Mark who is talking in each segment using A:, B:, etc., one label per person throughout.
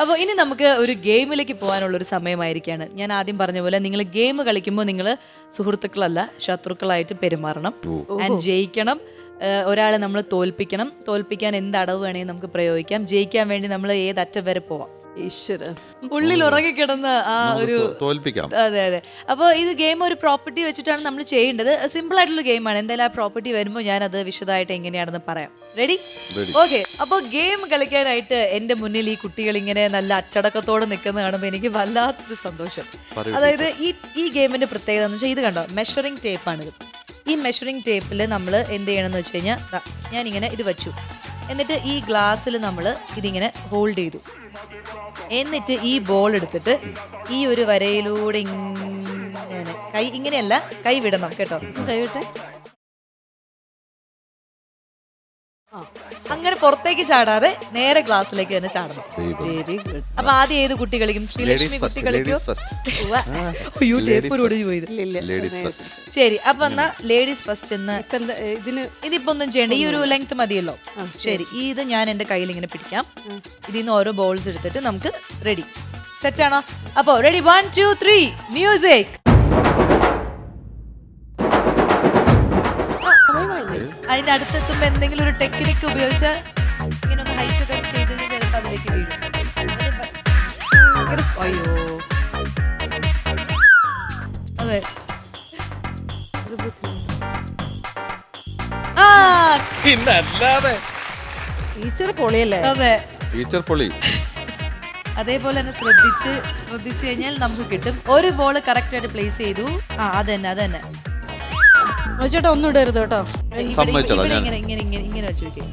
A: അപ്പോൾ ഇനി നമുക്ക് ഒരു ഗെയിമിലേക്ക് പോകാനുള്ള ഒരു സമയമായിരിക്കാണ്. ഞാൻ ആദ്യം പറഞ്ഞ പോലെ നിങ്ങൾ ഗെയിം കളിക്കുമ്പോൾ നിങ്ങൾ സുഹൃത്തുക്കളല്ല ശത്രുക്കളായിട്ട് പെരുമാറണം. ആൻഡ് ജയിക്കണം. ഏഹ് ഒരാളെ നമ്മൾ തോൽപ്പിക്കണം. തോൽപ്പിക്കാൻ എന്ത് അടവ് വേണമെങ്കിൽ നമുക്ക് പ്രയോഗിക്കാം. ജയിക്കാൻ വേണ്ടി നമ്മൾ ഏത് അറ്റം വരെ പോവാം.
B: ഈശ്വര.
A: ഉള്ളിൽ ഉറങ്ങിക്കിടന്ന ആ ഒരു
C: തോൽപ്പിക്കാം.
A: അതെ അതെ. അപ്പോൾ ഇത് ഗെയിം ഒരു പ്രോപ്പർട്ടി വെച്ചിട്ടാണ് നമ്മൾ ചെയ്യേണ്ടത്. സിമ്പിൾ ആയിട്ടുള്ള ഗെയിമാണ് എന്തായാലും ആ പ്രോപ്പർട്ടി വരുമ്പോൾ ഞാൻ അത് വിശദമായിട്ട് എങ്ങനെയാണെന്ന് പറയാം. റെഡി ഓക്കെ അപ്പോൾ ഗെയിം കളിക്കാനായിട്ട് എന്റെ മുന്നിൽ ഈ കുട്ടികൾ ഇങ്ങനെ നല്ല അച്ചടക്കത്തോടെ നിൽക്കുന്ന കാണുമ്പോൾ എനിക്ക് വല്ലാത്തൊരു സന്തോഷം. അതായത് ഈ ഈ ഗെയിമിന്റെ പ്രത്യേകത എന്ന് വെച്ചാൽ ഇത് കണ്ടോ? മെഷറിംഗ് ടേപ്പ് ആണ് ഈ മെഷറിംഗ് ടേപ്പിൽ നമ്മൾ എന്ത് ചെയ്യണമെന്ന് വെച്ച് കഴിഞ്ഞാൽ ഞാനിങ്ങനെ ഇത് വെച്ചു. എന്നിട്ട് ഈ ഗ്ലാസ്സിൽ നമ്മൾ ഇതിങ്ങനെ ഹോൾഡ് ചെയ്തു. എന്നിട്ട് ഈ ബോൾ എടുത്തിട്ട് ഈ ഒരു വരയിലൂടെ ഇങ്ങനെ കൈ ഇങ്ങനെയല്ല കൈ വിടണം കേട്ടോ.
B: കൈവിട്ടെ
A: അങ്ങനെ പുറത്തേക്ക് ചാടാതെ നേരെ ഗ്ലാസ്സിലേക്ക് തന്നെ ചാടണം.
B: വെരി ഗുഡ്
A: അപ്പൊ ആദ്യം ഏത് കുട്ടി കളിക്കും? ശ്രീലക്ഷ്മി കുട്ടി കളിക്കും. അയ്യോ പോയത്. ശരി അപ്പൊ എന്നാ ലേഡീസ് ഫസ്റ്റ് എന്ന്
B: ഇപ്പൊ എന്താ ഇതിന്
A: ഇതിപ്പോ ഒന്നും ചെയ്യണ്ട. ഈ ഒരു ലെങ്ത് മതിയല്ലോ. ശരി. ഈ ഇത് ഞാൻ എന്റെ കയ്യിൽ ഇങ്ങനെ പിടിക്കാം. ഇതിൽ നിന്ന് ഓരോ ബോൾസ് എടുത്തിട്ട് നമുക്ക് റെഡി സെറ്റ് ആണോ? അപ്പോ ready one two three music അതിന്റെ അടുത്തെത്തുമ്പോ എന്തെങ്കിലും ഒരു ടെക്നിക്ക് ഉപയോഗിച്ച് ഇങ്ങനെ ഒന്ന് ഹൈറ്റ് ഒക്കെ ചെയ്ത് ചിലപ്പോ അതിലേക്ക് വീഴും. അയ്യോ. അതെ.
C: പിന്നല്ലാതെ
B: ടീച്ചർ പൊളിയല്ലേ?
A: അതെ.
C: ടീച്ചർ പൊളി.
A: അതേപോലെ തന്നെ ശ്രദ്ധിച്ച് ശ്രദ്ധിച്ചു കഴിഞ്ഞാൽ നമുക്ക് കിട്ടും. ഒരു ബോൾ കറക്റ്റ് ആയിട്ട് പ്ലേസ് ചെയ്തു. ആ അത് തന്നെ അത് തന്നെ
B: ചേട്ടാ ഒന്നും ഇടരുത് കേട്ടോ.
A: ഇവിടെ-
C: സമ്മതിച്ചോളാം
A: ഇവിടെ
C: ഞാൻ.
A: ഇങ്ങനെ ഇങ്ങനെ ഇങ്ങനെ ഇങ്ങനെ വെച്ച് നോക്കിയേ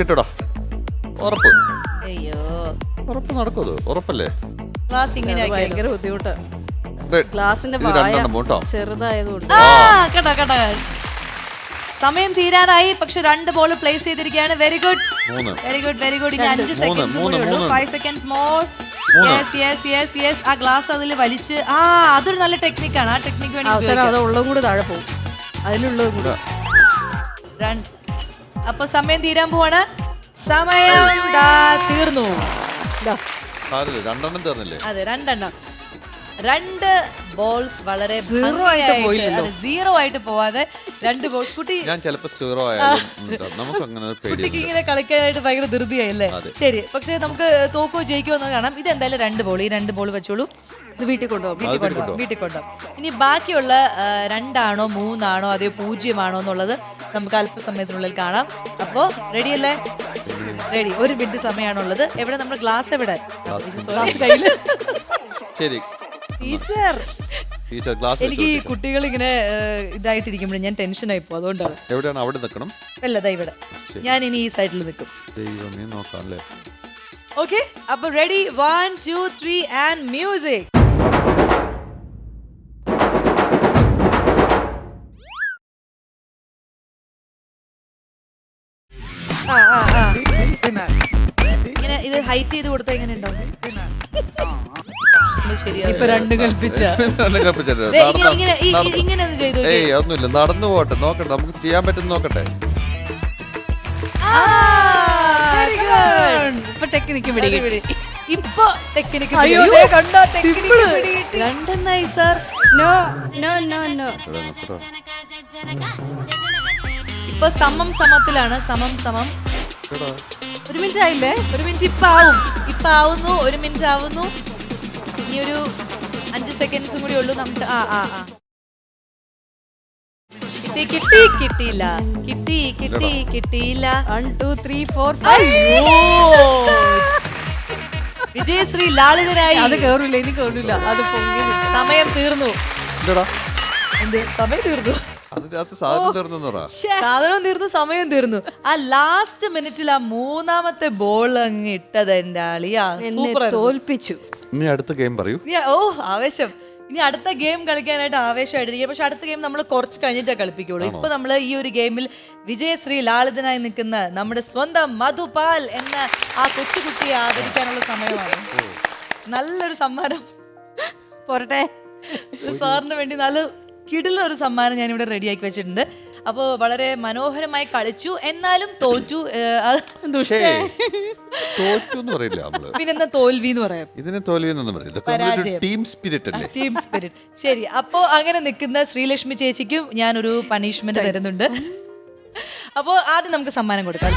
C: കിട്ടൂടാ. ഉറപ്പ്.
A: അയ്യോ.
C: ഉറപ്പ് നടക്കുമത് ഉറപ്പല്ലേ?
A: ക്ലാസ് ഇങ്ങനെ
B: അത്
A: ആക്കിയാലോ?
B: ഭയങ്കര ബുദ്ധിമുട്ടാ.
C: ദേ,
B: ഗ്ലാസിന്റെ
C: ഇത്
B: വായ
C: രണ്ടെണ്ണം
B: ചെറുതായതുകൊണ്ട്.
A: ആ കേട്ടോ കേട്ടോ. സമയം തീരാനായി പക്ഷെ രണ്ട് ബോൾ പ്ലേസ് ചെയ്തിരിക്കുകയാണ്. വെരി ഗുഡ്
C: മൂന്ന്.
A: വെരി ഗുഡ് വെരി ഗുഡ് ഇനി അഞ്ച്
C: മൂന്ന്,
A: സെക്കൻഡ്സ് കൂടി
C: മൂന്ന്,
A: ഉള്ളൂ.
C: മൂന്ന്.
A: Five seconds more yes yes yes yes ആ ഗ്ലാസ് അതിൽ വലിച്ച് ആ അതൊരു നല്ല ടെക്നിക്കാണ് ആ ടെക്നിക്ക് വേണ്ടി
B: അത് ഉള്ളതും കൂടി താഴെ പോകും. അതിലുള്ളതും കൂടി.
A: രണ്ട് അപ്പൊ സമയം തീരാൻ പോവാണ്. സമയം ദാ തീർന്നു.
B: ഇതാ.
C: സാരമില്ല രണ്ടെണ്ണം തീർന്നില്ലേ?
A: അതെ രണ്ടെണ്ണം. രണ്ട് ബോൾസ് വളരെ
B: സീറോ ആയിട്ട് പോയില്ലല്ലോ.
A: സീറോ ആയിട്ട് പോവാതെ രണ്ട് ബോൾസ് കുട്ടി
C: ഞാൻ ചിലപ്പോ സീറോ ആയാലും നമുക്ക് അങ്ങനെ
A: കുട്ടിക്ക് ഇങ്ങനെ കളിക്കാനായിട്ട് ഭയങ്കര ധൃതിയായില്ലേ. ശരി പക്ഷെ നമുക്ക് തോക്കോ ജയിക്കോ എന്ന് കാണാം. ഇത് എന്തായാലും രണ്ട് ബോൾ ഈ രണ്ട് ബോൾ വെച്ചോളൂ.
B: ഇത് വീട്ടിൽ കൊണ്ടുപോകും
A: വീട്ടിൽ കൊണ്ടുപോകും വീട്ടിൽ കൊണ്ടുപോകും ഇനി ബാക്കിയുള്ള രണ്ടാണോ മൂന്നാണോ അതോ പൂജ്യമാണോ എന്നുള്ളത് നമുക്ക് അല്പസമയത്തിനുള്ളിൽ കാണാം. അപ്പോ റെഡി അല്ലേ? റെഡി ഒരു മിനിറ്റ് സമയമാണുള്ളത്. എവിടെ? നമ്മുടെ ഗ്ലാസ് എവിടെ?
B: ഗ്ലാസ് കയ്യിൽ.
C: ശരി.
A: ടീച്ചർ
C: ടീച്ചർ ക്ലാസ്
A: എനിക്ക് ഈ കുട്ടികൾ ഇങ്ങനെ ഇതായിട്ടിരിക്കുമ്പോഴും ഞാൻ ടെൻഷൻ ആയിപ്പോ അതുകൊണ്ടാണ്.
C: എവിടെയാണ് അവിടെ നിൽക്കണം?
A: അല്ല ദാ ഇവിടെ. ഞാൻ ഇനി ഈ സൈഡിൽ നിൽക്കും.
C: ദൈവമേ നോക്കാം അല്ലേ
A: ഓക്കെ അപ്പൊ ready one two three and music ഇങ്ങനെ ഇത് ഹൈറ്റ് ചെയ്ത് കൊടുത്താൽ എങ്ങനെ ഉണ്ടാവും ഇപ്പൊ രണ്ടും കൽപ്പിച്ച. ഇങ്ങനെ-
C: നടന്ന്-
A: ഒന്ന് ചെയ്ത്
C: ഏയ് പോട്ടെ. നോക്കട്ടെ. നമുക്ക് ചെയ്യാൻ പറ്റുന്ന നോക്കട്ടെ.
B: ഇപ്പൊ ടെക്നിക്ക് പിടി
A: ഇപ്പൊ technique. രണ്ടെണ്ണായി sir
B: no no no no.
A: ഇപ്പൊ സമം സമത്തിലാണ്. സമം സമം. ഒരു മിനിറ്റ് ആയില്ലേ? ഒരു മിനിറ്റ് ഇപ്പൊ ആവും ഇപ്പൊ ആവുന്നു ഒരു മിനിറ്റ് ആവുന്നു. ഇനി ഒരു അഞ്ച് സെക്കൻഡ്സും കൂടി ഉള്ളൂ നമുക്ക്. ആ ആ ആ. കിട്ടി കിട്ടി കിട്ടിയില്ല. കിട്ടി കിട്ടി കിട്ടിയില്ല.
B: വൺ ടു ത്രീ ഫോർ
A: വിജയശ്രീ ലാളിതരായി.
B: അത് കേറില്ല ഇനി കേറില്ല അത് പൊങ്ങി
A: സമയം തീർന്നു. എന്ത്? സമയം തീർന്നു?
C: സാധനം തീർന്നു പറ.
A: സാധനവും തീർന്നു സമയം തീർന്നു. ആ ലാസ്റ്റ് മിനിറ്റിൽ ആ മൂന്നാമത്തെ ബോൾ അങ്ങ് ഇട്ടത് എന്റെ ആളിയാ സൂപ്പർ
B: തോൽപ്പിച്ചു.
C: ഇനി അടുത്ത ഗെയിം പറയൂ.
A: ഓ ആവേശം. ഇനി അടുത്ത ഗെയിം കളിക്കാനായിട്ട് ആവേശമായിട്ടിരിക്കും പക്ഷെ അടുത്ത ഗെയിം നമ്മൾ കുറച്ച് കഴിഞ്ഞിട്ടേ കളിപ്പിക്കുള്ളൂ. ഇപ്പൊ നമ്മൾ ഈ ഒരു ഗെയിമിൽ വിജയശ്രീ ലാളിതനായി നിൽക്കുന്ന നമ്മുടെ സ്വന്തം മധുപാൽ എന്ന ആ കൊച്ചു കുട്ടിയെ ആദരിക്കാനുള്ള സമയമാണ്. നല്ലൊരു സമ്മാനം.
B: പോരട്ടെ.
A: സാറിന് വേണ്ടി നല്ല കിടിലൊരു സമ്മാനം ഞാൻ ഇവിടെ റെഡിയാക്കി വെച്ചിട്ടുണ്ട്. അപ്പോൾ വളരെ മനോഹരമായി കളിച്ചു. എന്നാലും തോറ്റു ഏഹ്, അത്
C: തോറ്റു എന്ന് പറയില്ല നമ്മൾ.
A: ഇതിനെന്താ തോൽവി എന്ന് പറയാം.
C: ഇതിനെ തോൽവി എന്നൊന്നും പറയില്ല ടീം സ്പിരിറ്റ് അല്ലേ?
A: ടീം സ്പിരിറ്റ് ശരി അപ്പോ അങ്ങനെ നിൽക്കുന്ന ശ്രീലക്ഷ്മി ചേച്ചിക്കും ഞാനൊരു പണിഷ്മെന്റ് തരുന്നുണ്ട്. അപ്പോ ആദ്യം നമുക്ക് സമ്മാനം കൊടുക്കാം.